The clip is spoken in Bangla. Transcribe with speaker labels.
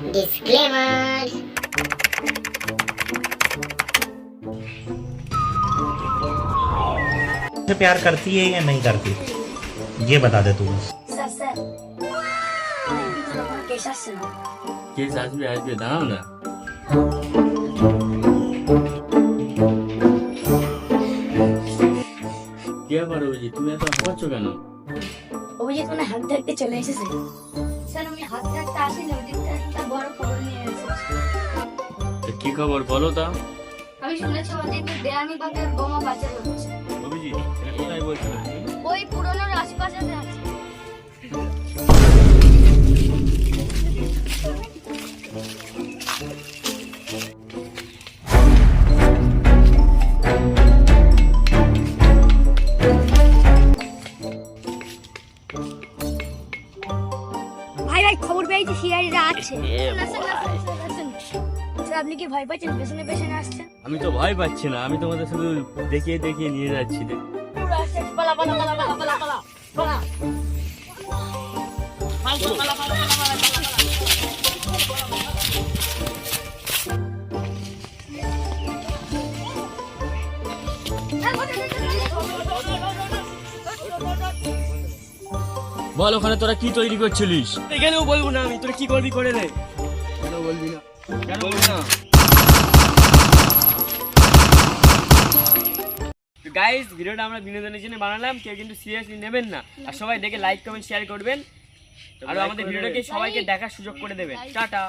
Speaker 1: Disclaimer.
Speaker 2: से प्यार करती है या नहीं करती ये बता दे तू बस
Speaker 3: স্যার স্যার কেস আসছে না
Speaker 4: কেস আসবে আসবে দাঁড়াও না কে আবার ওই যে তুমি এত হাঁপাচ্ছ কেন
Speaker 3: অভিজিৎ মানে হাত দেখতে চলে এসেছে স্যার আমি হাত দেখতে আসিনি
Speaker 4: কি খবর বলো তা?
Speaker 3: আমি শুনেছি ওদিকে দেয়ানি বাগের বোমা বাজার হচ্ছে।
Speaker 4: অভিজিৎ এটা কোথায় বলছো
Speaker 3: ওই পুরনো রাজপ্রাসাদে আছে। ভাই ভাই খবর পেয়েছি সিআইডিরা আছে। স্যার আপনি কি ভয় পাচ্ছেন? পেছনে পেছনে আসছে
Speaker 4: আমি তো ভয় পাচ্ছি না। আমি তোমাদের শুধু দেখিয়ে দেখিয়ে নিয়ে যাচ্ছি। দেখ
Speaker 3: পুরো পালা পালা পালা পালা পালা পালা পালা।
Speaker 4: বল ওখানে তোরা কি তৈরি করছিলিস? এখানেও বলব না আমি। তোরা কি করবি করে নে। কেন বলবি না? গাইস ভিডিওটা আমরা বিনোদনের জন্য বানালাম কেউ কিন্তু সিরিয়াসলি নেবেন না। আর সবাই দেখে লাইক কমেন্ট শেয়ার করবেন। আর আমাদের ভিডিওটাকে সবাইকে দেখার সুযোগ করে দেবেন। টাটা।